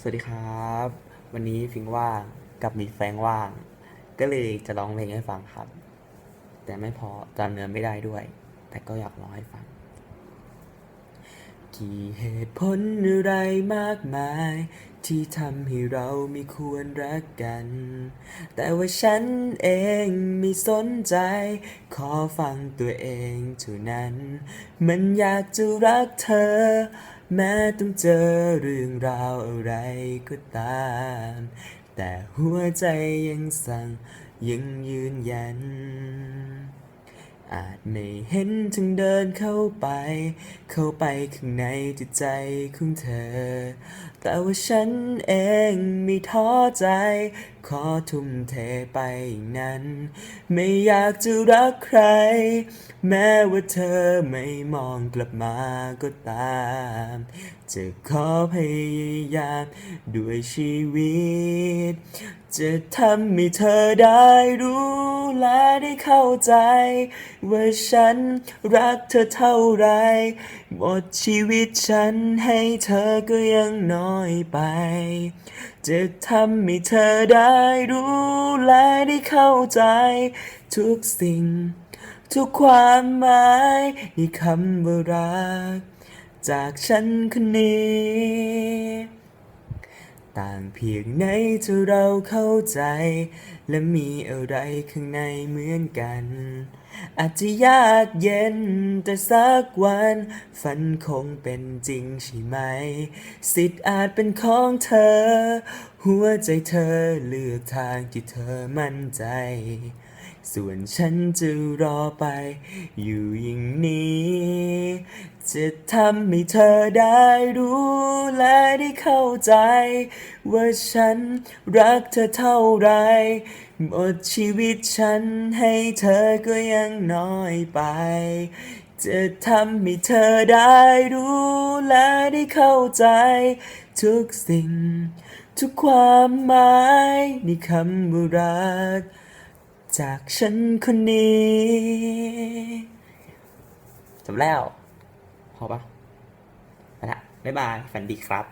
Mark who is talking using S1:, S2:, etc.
S1: สวัสดีครับ วันนี้ฟิงว่างกับมีแฟงว่าง ก็เลยจะร้องเพลงให้ฟังครับ แต่ไม่พอจำเนื้อไม่ได้ด้วย แต่ก็อยากร้องให้ฟัง กี่เหตุผลอะไรมากมาย ที่ทำให้เราไม่ควรรักกัน แต่ว่าฉันเองไม่สนใจ ขอฟังตัวเองเท่านั้น มันอยากจะรักเธอ แม้ต้องเจอเรื่องราวอะไรก็ตาม แต่หัวใจยังสั่งยังยืนยัน อาจไม่เห็นถึงเดินเข้าไป เข้าไปข้างในจิตใจของเธอ แต่ว่าฉันเองไม่ท้อใจ ขอทุ่มเทไปนั้น ไม่อยากจะรักใคร แม้ว่าเธอไม่มองกลับมาก็ตาม จะขอพยายามด้วยชีวิต จะทำให้เธอได้รู้และได้เข้าใจ ว่าฉันรักเธอเท่าไร หมดชีวิตฉันให้เธอก็ยังน้อยไป จะทำให้เธอได้รู้และได้เข้าใจ ทุกสิ่ง ทุกความหมายในคำว่ารัก จากฉันคนนี้ ต่างเพียงไหนที่เราเข้าใจ และมีอะไรข้างในเหมือนกัน อาจจะยากเย็นแต่สักวัน ฝันคงเป็นจริงใช่ไหม สิทธิ์อาจเป็นของเธอ หัวใจเธอเลือกทางที่เธอมั่นใจ ส่วนฉันจะรอไปอยู่อย่างนี้ จะทำให้เธอได้รู้และได้เข้าใจ ว่าฉันรักเธอเท่าไร หมดชีวิตฉันให้เธอก็ยังน้อยไป จะทำให้เธอได้รู้และได้เข้าใจ ทุกสิ่ง ทุกความหมายในคำว่ารัก จากฉันคนนี้จบแล้ว พอปะไปละบ๊ายบายฝันดีครับ